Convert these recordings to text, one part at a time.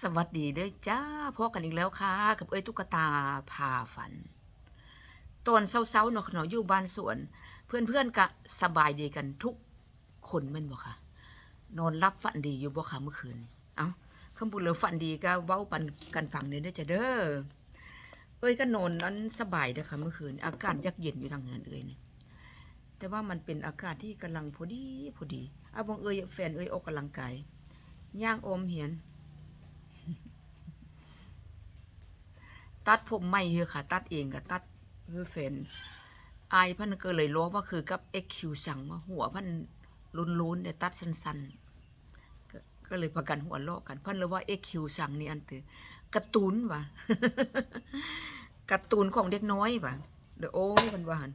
สวัสดีเด้อจ้าพบกันอีกแล้วค่ะ กับเอ้ยตุ๊กตาพาฝัน ตอนเช้าๆเนาะเนาะอยู่บ้านสวน เพื่อนๆก็สบายดีกันทุกคนแม่นบ่ค่ะ นอนรับฝันดีอยู่บ่ค่ะเมื่อคืนเอ้าคำพูดเหลือฝันดีก็เว้าปันกันฟังเด้อจ้ะเด้อเอ้ยก็นอนนั้นสบายเด้อค่ะเมื่อคืน อากาศยักเย็นอยู่ทางเงินเอ้ยเนี่ยแต่ว่ามันเป็นอากาศที่กำลังพอดีพอดีเอาบังเอ้ยแฟนเอ้ยออกกำลังกายย่างอมเหียน ตัดผมไม่เฮอค่ะ ตัดเองก็ตัดเพื่อแฟนอายพันก็เลยรู้ว่าคือกับเอ็กคิวสั่งว่าหัวพันลุนๆเนี่ยตัดสั้นๆ ก็เลยประกันหัวลอกกัน พันเลยว่าเอ็กคิวสั่งนี่อันตือการ์ตูนวะการ์ตูนของเด็กน้อยวะเดี๋ยวโอ้ยมันว่าหัน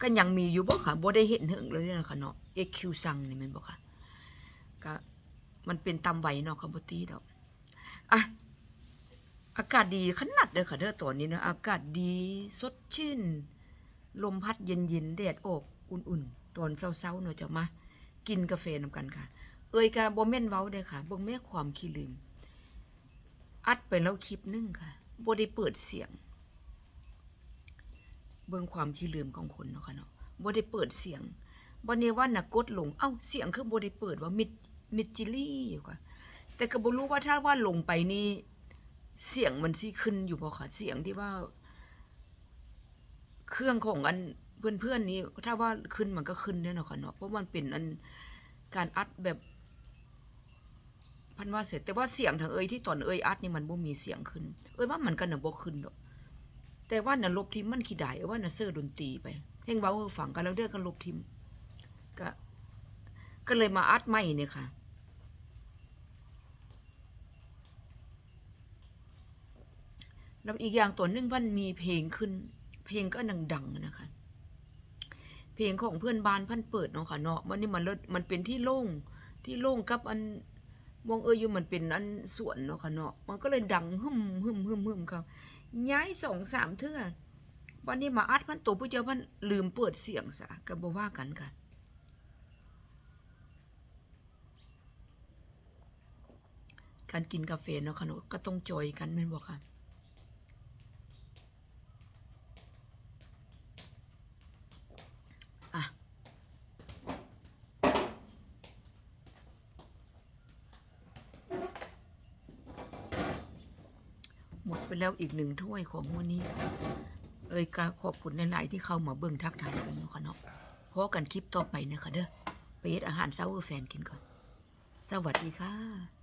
ก็ยังมีอยู่บ่ค่ะบ่ได้เห็นถึงเลยนะคะเนาะเอ็กคิวสั่งนี่มันบ่ค่ะก็มันเป็นตามไหวเนาะคำบ่ตีดอกอะ อากาศดีขนาดเลยค่ะเด้อตอนนี้นะอากาศดีสดชื่น ลมพัดเย็นๆแดดออกอุ่นๆ ตอนเช้าๆเนาะจะมา กินกาแฟนำกันค่ะ เอ่ยกะบ่แม่นเว้าเด้อค่ะบ่แม่ความขี้ลืม อัดไปแล้วคลิปหนึงค่ะบ่ได้เปิดเสียง เบิ่งความขี้ลืมของคนเนาะค่ะเนาะบ่ได้เปิดเสียงบ่เนว่าน่ะกดลงเอ้าเสียงคือบ่ได้เปิดว่ามิดมิดจิลี่อยู่ค่ะ แต่ก็บ่รู้ว่าถ้าว่าลงไปนี่ เสียงมันสิขึ้นอยู่พอค่ะเสียงที่ว่า เครื่องของอันเพื่อนๆนี้ ถ้าว่าขึ้นมันก็ขึ้นเนี่ยเนาะค่ะเนาะเพราะมันเป็นอันการอัดแบบ พันว่าเสร็จ แต่ว่าเสียงทางเอยที่ตอนเอยอัดนี่มันบ่มีเสียงขึ้น เอยว่ามันก็น่ะบ่ขึ้นดอกแต่ว่านะลบทิมมันขี้ได้เอ้ยว่านะเสื้อดนตรีไปเฮงเว้าให้ฟังกันแล้วเด้อกันลบทิมก็ก็เลยมาอัดใหม่เนี่ยค่ะ แล้วอีกอย่างตัวหนึงมันมีเพลงขึ้น เพลงก็ดังๆนะคะ เพลงของเพื่อนบ้านพันเปิดเนาะค่ะเนาะมันนี่มันลิศมันเป็นที่โล่งที่โล่งกับอันมองเอออยู่มันเป็นอันสวนเนาะค่ะเนาะมันก็เลยดังหึมหึมหึมหึมเขาย้ายสองสามเทื่อวันนี้มาอัดพันตัวผู้เจ้าพันลืมเปิดเสียงซะก็บ่ว่ากันค่ะการกินกาแฟเนาะค่ะเนาะก็ต้องจอยกันแม่นบ่ค่ะอะ หมดไปแล้วอีกหนึ่งถ้วยของวันนี้ เอ้ยก็ขอบคุณหลายๆที่เข้ามาเบิ่งทักทายกันเนาะค่ะเนาะพอกันคลิปต่อไปเนะคะเด้อไปเฮ็ดอาหารเช้าให้แฟนกินก่อน สวัสดีค่ะ